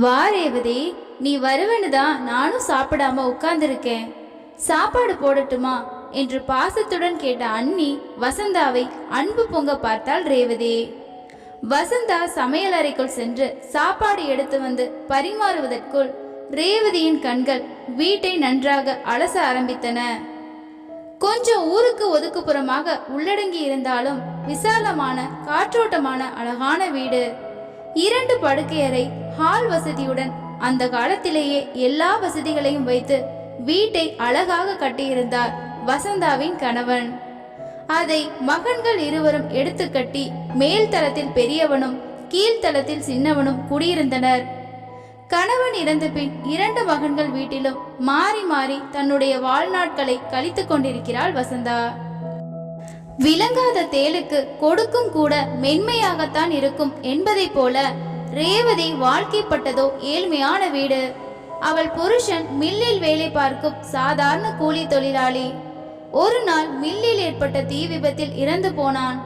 வா ரேவதி நீ வருவனுதான் நானும் சாப்பிடாம உட்கார்ந்துருக்கேன். சாப்பாடு போடட்டுமா? என்று பாசத்துடன் கேட்ட அண்ணி வசந்தாவை அன்பு பொங்க பார்த்தாள் ரேவதி. வசந்தா சமையல் அறைக்குள் சென்று சாப்பாடு எடுத்து வந்து பரிமாறுவதற்குள் ரேவதியின் கண்கள் வீட்டை நன்றாக அலச ஆரம்பித்தன. கொஞ்சம் ஊருக்கு ஒதுக்குப்புறமாக உள்ளடங்கி இருந்தாலும் விசாலமான காற்றோட்டமான அழகான வீடு. இரண்டு படுக்கையறை ஹால் வசதியுடன் அந்த காலத்திலேயே எல்லா வசதிகளையும் வைத்து வீட்டை அழகாக கட்டியிருந்தார் வசந்தாவின் கணவன். அதை மகன்கள் இருவரும் எடுத்து கட்டி மேல் தளத்தில் பெரியவனும் கீழ்த்தளத்தில் சின்னவனும் குடியிருந்தனர். கணவன் இறந்த பின் இரண்டு மகன்கள் வீட்டிலும் மாறி மாறி தன்னுடைய வாழ்நாட்களை கழித்துக் கொண்டிருக்கிறாள் வசந்தா. விளங்காத தேளுக்கு கொடுக்கும் கூட மென்மையாகத்தான் இருக்கும் என்பதைப் போல ரேவதி வாழ்க்கைப்பட்டதோ ஏழ்மையான வீடு. அவள் புருஷன் மில்லில் வேலை பார்க்கும் சாதாரண கூலி தொழிலாளி. ஒரு நாள் மில்லில் ஏற்பட்ட தீ விபத்தில் இறந்து போனான்.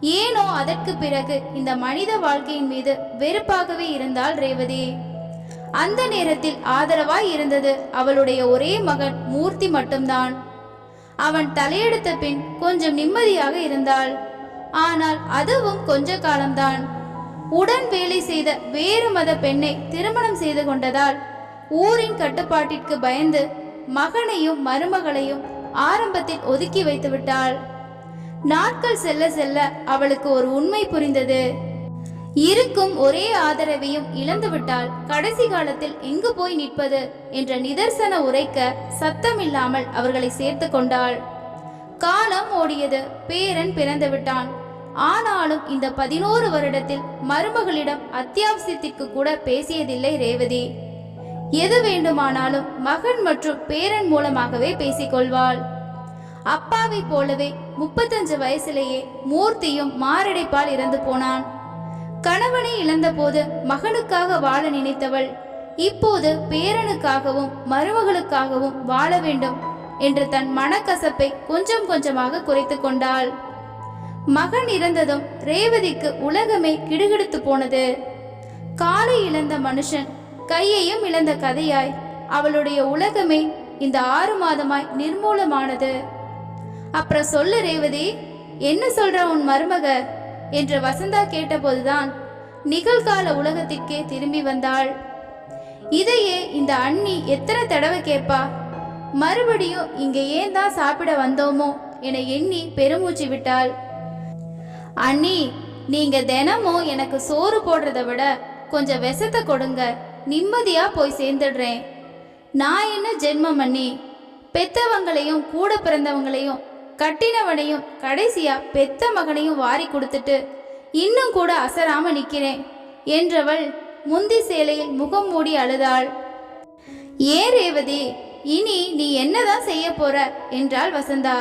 ஏனோ அதற்கு பிறகு இந்த மனித வாழ்க்கையின் மீது வெறுப்பாகவே இருந்தாள் ரேவதி. அந்த நேரத்தில் ஆதரவாய் இருந்தது அவளுடைய ஒரே மகன் மூர்த்தி மட்டும்தான். அவன் தலையெடுத்த பின் கொஞ்சம் நிம்மதியாக இருந்தாள். ஆனால் அதுவும் கொஞ்ச காலம்தான். உடன் வேலை செய்த வேறு மத பெண்ணை திருமணம் செய்து கொண்டதால் ஊரின் கட்டுப்பாட்டிற்கு பயந்து மகனையும் மருமகளையும் ஆரம்பத்தில் ஒதுக்கி வைத்து விட்டாள். நாட்கள் செல்ல செல்ல அவளுக்கு ஒரு உண்மை புரிந்தது. இருக்கும் ஒரே ஆதரவையும் இழந்துவிட்டால் கடைசி காலத்தில் எங்கு போய் நிற்பது என்ற நிதர்சன உரைக்க சத்தமில்லாமல் அவர்களை சேர்த்து கொண்டாள். காலம் ஓடியது பேரன் பிறந்து விட்டான். ஆனாலும் இந்த பதினோரு வருடத்தில் மருமகளிடம் அத்தியாவசியத்திற்கு கூட பேசியதில்லை ரேவதி. எது வேண்டுமானாலும் மகன் மற்றும் பேரன் மூலமாகவே பேசிக்கொள்வாள். அப்பாவை போலவே முப்பத்தஞ்சு வயசிலேயே மூர்த்தியும் மாரடைப்பால் இறந்து போனான். கணவனை இழந்தபோது மகனுக்காக வாழ நினைத்தவள் இப்போது பேரனுக்காகவும் மருமகளுக்காகவும் வாழ வேண்டும் என்று தன் மனக்கசப்பை கொஞ்சம் கொஞ்சமாக குறைத்து கொண்டாள். மகன் இறந்ததும் ரேவதிக்கு உலகமே கிடுகிடுத்து போனது. காலை இழந்த மனுஷன் கையையும் இழந்த கதையாய் அவளுடைய உலகமே இந்த ஆறு மாதமாய் நிர்மூலமானது. அப்புறம் சொல்லு ரேவதி என்ன சொல்ற உன் மருமக? என்று வசந்தா கேட்டபோதுதான் நிகழ்கால உலகத்திற்கே திரும்பி வந்தாள். இதையே இந்த அண்ணி எத்தனை தடவை கேட்பா? மறுபடியும் இங்கே ஏன் தான் சாப்பிட வந்தோமோ? என எண்ணி பெருமூச்சு விட்டாள். அண்ணி நீங்க தினமும் எனக்கு சோறு போடுறத விட கொஞ்சம் விஷத்தை கொடுங்க. நிம்மதியா போய் சேர்ந்துடுறேன். நான் என்ன ஜென்மம் அண்ணி? பெத்தவங்களையும் கூட பிறந்தவங்களையும் கட்டினவனையும் கடைசியா பெத்த மகனையும் வாரி கொடுத்துட்டு இன்னும் கூட அசராம நிக்கிறேன் என்றவள் முந்தி சேலையில் முகம் மூடி அழுதாள். ஏன் ரேவதி இனி நீ என்னதான் செய்ய போற? என்றாள் வசந்தா.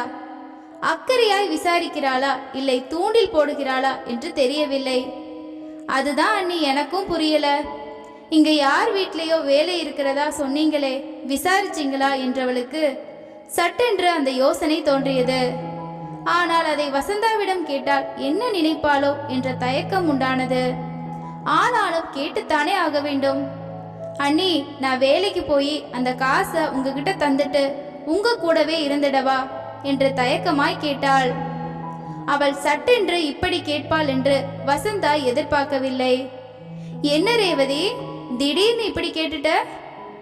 அக்கறையாய் விசாரிக்கிறாளா? இல்லை தூண்டில் போடுகிறாளா என்று தெரியவில்லை. அதுதான் அண்ணி எனக்கும் புரியல. இங்க யார் வீட்லேயோ வேலை இருக்கிறதா சொன்னீங்களே விசாரிச்சிங்களா என்றவளுக்கு சட்டென்று அந்த யோசனை தோன்றியது. ஆனால் அதை வசந்தாவிடம் கேட்டால் என்ன நினைப்பாளோ என்ற தயக்கம் உண்டானது. ஆனாலும் கேட்டுத்தானே ஆக வேண்டும். அண்ணி நான் வேலைக்கு போய் அந்த காசை உங்ககிட்ட தந்துட்டு உங்க கூடவே இருந்துடவா? என்று தயக்கமாய் கேட்டாள். அவள் சட்டென்று இப்படி கேட்பாள் என்று வசந்தா எதிர்பார்க்கவில்லை. என்ன ரேவதி திடீர்னு இப்படி கேட்டுட்ட?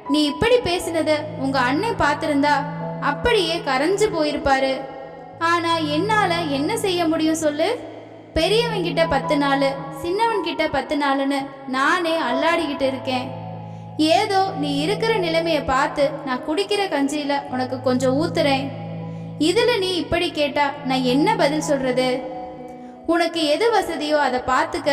நீ இப்படி பேசினத உங்க அண்ணன் பார்த்திருந்தா அப்படியே கரைஞ்சு போயிருப்பாரு. ஆனா என்னால என்ன செய்ய முடியும் சொல்லு? பெரியவன் கிட்ட பத்து நாள் சின்னவன் கிட்ட பத்து நாளுன்னு நானே அல்லாடிக்கிட்டு இருக்கேன். ஏதோ நீ இருக்கிற நிலைமையை பார்த்து நான் குடிக்கிற கஞ்சியில உனக்கு கொஞ்சம் ஊத்துறேன். இதில் நீ இப்படி கேட்டா நான் என்ன பதில் சொல்றது? உனக்கு எது வசதியோ அதை பார்த்துக்க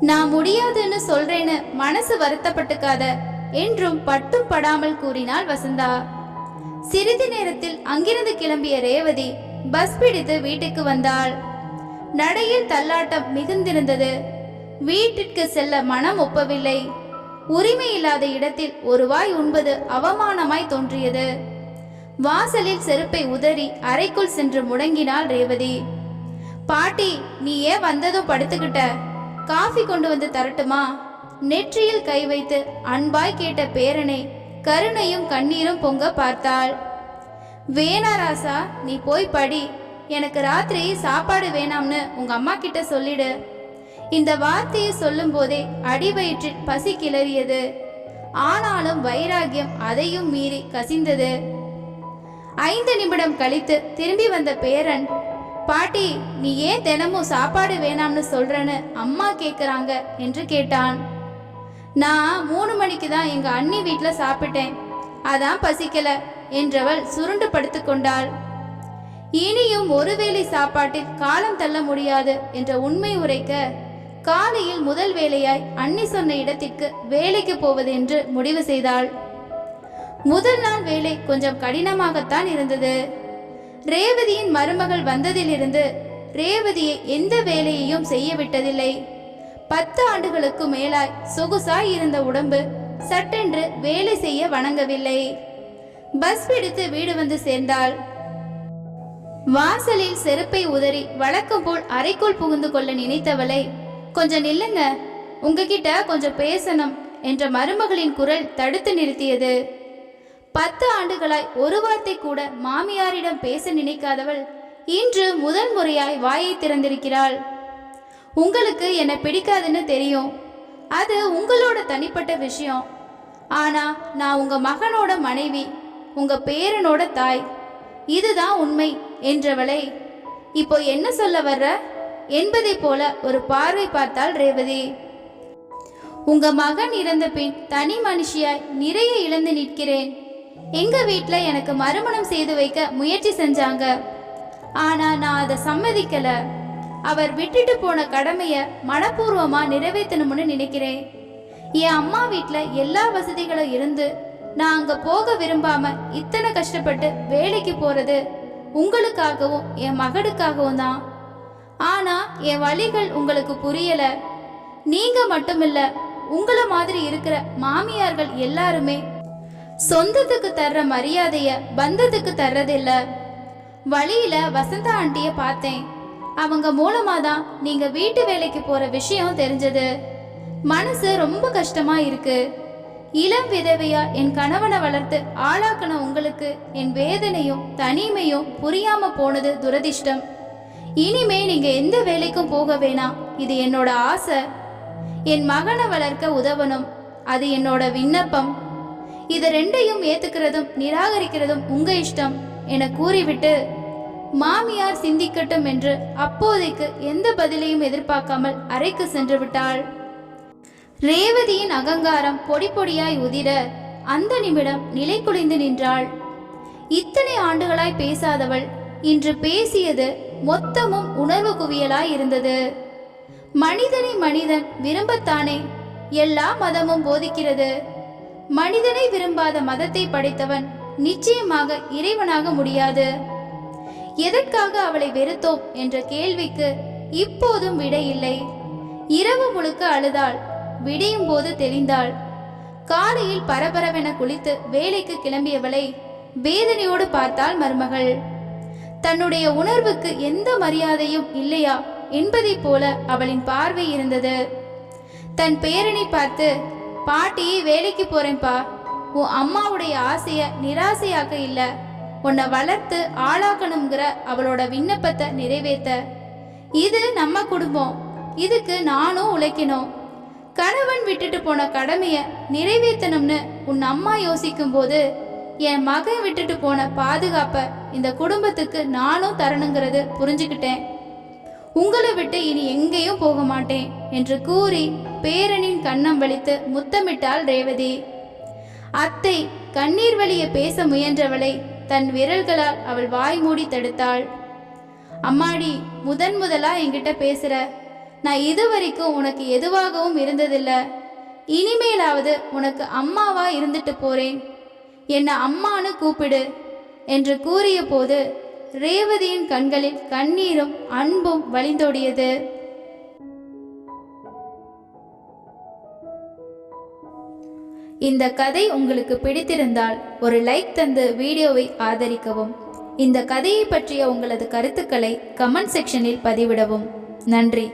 நான் முடியாதுன்னு சொல்றேன்னு மனசு வருத்தப்பட்டுக்காத என்றும் பட்டும் படாமல் கூறினாள் வசந்தா. சிறிது நேரத்தில் அங்கிருந்து கிளம்பிய ரேவதி பஸ் பிடித்து வீட்டுக்கு வந்தாள். நடையில் தள்ளாட்டம் மிகுந்திருந்தது. வீட்டிற்கு செல்ல மனம் ஒப்பவில்லை. உரிமை இல்லாத இடத்தில் ஒரு வாய் உண்பது அவமானமாய் தோன்றியது. வாசலில் செருப்பை உதறி அறைக்குள் சென்று முடங்கினாள் ரேவதி. பாட்டி நீ ஏன் வந்ததும் படுத்துக்கிட்ட? காஃபி கொண்டு வந்து தரட்டுமா? நெற்றியில் கை வைத்து அன்பாய் கேட்ட பேரனை கருணையும் கண்ணீரும் பொங்க பார்த்தாள். வேணா ராசா நீ போய் படி. எனக்கு ராத்திரி சாப்பாடு வேணாம்னு உங்க அம்மா கிட்ட சொல்லிடு. இந்த வார்த்தையை சொல்லும் போதே அடிவயிற்றில் பசி கிளறியது. ஆனாலும் வைராகியம் அதையும் மீறி கசிந்தது. ஐந்து நிமிடம் கழித்து திரும்பி வந்த பேரன் பாட்டி நீ ஏன் தினமும் சாப்பாடு வேணாம்னு சொல்றேன்னு அம்மா கேட்குறாங்க என்று கேட்டான். நான் மூணு மணிக்கு தான் எங்க அண்ணி வீட்டில் சாப்பிட்டேன். அதான் பசிக்கல என்றவள் சுருண்டு படுத்துக் கொண்டாள். இனியும் ஒருவேளை சாப்பாட்டில் காலம் தள்ள முடியாது என்ற உண்மை உரைக்க காலையில் முதல் வேலையாய் அண்ணி சொன்ன இடத்திற்கு வேலைக்கு போவது என்று முடிவு செய்தாள். முதல் நாள் வேலை கொஞ்சம் கடினமாகத்தான் இருந்தது. ரேவதியின் மருமகள் வந்ததிலிருந்து ரேவதியை எந்த வேலையையும் செய்ய விட்டதில்லை பத்து ஆண்டுகளுக்கு மேலாய் சொகுசாய் இருந்த உடம்பு சட்டென்று வேலை செய்ய வணங்கவில்லை. பஸ் பிடித்து வீடு வந்து சேர்ந்தாள். வாசலில் செருப்பை உதறி வழக்கம் போல் அறைக்குள் புகுந்து கொள்ள நினைத்தவளை கொஞ்சம் நில்லுங்க உங்ககிட்ட கொஞ்சம் பேசணும் என்ற மருமகளின் குரல் தடுத்து நிறுத்தியது. பத்து ஆண்டுகளாய் ஒரு வார்த்தை கூட மாமியாரிடம் பேச நினைக்காதவள் இன்று முதல் முறையாய் வாயை திறந்திருக்கிறாள். உங்களுக்கு என்னை பிடிக்காதுன்னு தெரியும். அது உங்களோட தனிப்பட்ட விஷயம். ஆனா நான் உங்க மகனோட மனைவி உங்க பேரனோட தாய். இதுதான் உண்மை என்றவளை. இப்போ என்ன சொல்ல வர்ற? என்பதைப் போல ஒரு பார்வை பார்த்தாள் ரேவதி. உங்க மகன் இறந்த பின் தனி மனுஷியாய் நிறைய இழந்து நிற்கிறேன். எங்க வீட்டில் எனக்கு மறுமணம் செய்து வைக்க முயற்சி செஞ்சாங்க. ஆனா நான் அதை சம்மதிக்கல. அவர் விட்டுட்டு போன கடமைய மனப்பூர்வமா நிறைவேற்றணும்னு நினைக்கிறேன். என் அம்மா வீட்டில் எல்லா வசதிகளும் இருந்து நான் அங்க போக விரும்பாம இத்தனை கஷ்டப்பட்டு வேலைக்கு போறது உங்களுக்காகவும் என் மகனுக்காகவும் தான். ஆனா என் வழிகள் உங்களுக்கு புரியல. நீங்க மட்டுமில்ல உங்களை மாதிரி இருக்கிற மாமியார்கள் எல்லாருமே சொந்தத்துக்கு தர்ற மரியாதைய பந்தத்துக்கு தர்றதில்ல. வழியில வசந்தா ஆண்டிய பார்த்தேன். அவங்க மூலமா தான் நீங்க வீட்டு வேலைக்கு போற விஷயம் தெரிஞ்சது. மனசு ரொம்ப கஷ்டமா இருக்கு. இளம் விதவையா என் கணவனை வளர்த்து ஆளாக்கின உங்களுக்கு என் வேதனையும் தனிமையும் புரியாம போனது துரதிர்ஷ்டம். இனிமே நீங்க எந்த வேலைக்கும் போக வேணாம். இது என்னோட ஆசை. என் மகனை வளர்க்க உதவணும். அது என்னோட விண்ணப்பம். இது ரெண்டையும் ஏத்துக்கிறதும் நிராகரிக்கிறதும் உங்க இஷ்டம் என கூறிவிட்டு மாமியார் சிந்திக்கட்டும் என்று அப்போதைக்கு எந்த பதிலையும் எதிர்பார்க்காமல் அறைக்கு சென்று விட்டாள். ரேவதியின் அகங்காரம் பொடி பொடியாய் உதிர அந்த நிமிடம் நிலை குலைந்து நின்றாள். இத்தனை ஆண்டுகளாய் பேசாதவள் இன்று பேசியது மொத்தமும் உணர்வு குவியலாய் இருந்தது. மனிதனை மனிதன் விரும்பத்தானே எல்லா மதமும் போதிக்கிறது. மனிதனை விரும்பாத மதத்தை படைத்தவன் நிச்சயமாக இறைவனாக முடியாது. எதற்காக அவளை வெறுத்தோம் என்ற கேள்விக்கு இப்போதும் விடை இல்லை. இரவு முழுக்க அழுதாள் விடியும் போது தெளிந்தாள். காலையில் பரபரவென குளித்து வேலைக்கு கிளம்பியவளை வேதனையோடு பார்த்தாள் மருமகள். தன்னுடைய உணர்வுக்கு எந்த மரியாதையும் இல்லையா என்பதைப் போல அவளின் பார்வை இருந்தது. தன் பேரனை பார்த்து பாட்டி வேலைக்கு போறேன்பா உன் அம்மாவுடைய ஆசைய நிராசையாக்க இல்ல. உன்னை வளர்த்து ஆளாக்கணுங்கிற அவளோட விண்ணப்பத்தை நிறைவேற்ற இது நம்ம குடும்பம். இதுக்கு நானும் உழைக்கணும். கணவன் விட்டுட்டு போன கடமைய நிறைவேற்றணும்னு உன் அம்மா யோசிக்கும் போது என் மகன் விட்டுட்டு போன பாதுகாப்ப இந்த குடும்பத்துக்கு நானும் தரணுங்கிறது புரிஞ்சுக்கிட்டேன். உங்களை விட்டு இனி எங்கேயும் போக மாட்டேன் என்று கூறி பேரனின் கண்ணம் வலித்து முத்தமிட்டாள் ரேவதி. அத்தை கண்ணீர் வழிய பேச முயன்றவளை தன் விரல்களால் அவள் வாய் மூடி தடுத்தாள். அம்மாடி முதன் முதலா என்கிட்ட பேசுற. நான் இதுவரைக்கும் உனக்கு எதுவாகவும் இருந்ததில்ல. இனிமேலாவது உனக்கு அம்மாவா இருந்துட்டு போறேன். என்னை அம்மான்னு கூப்பிடு என்று கூறிய போது ரேவதியின் கண்களில் கண்ணீரும் அன்பும் வழிந்தோடியது. இந்த கதை உங்களுக்கு பிடித்திருந்தால் ஒரு லைக் தந்து வீடியோவை ஆதரிக்கவும். இந்த கதையை பற்றிய உங்களது கருத்துக்களை கமெண்ட் செக்ஷனில் பதிவிடவும். நன்றி.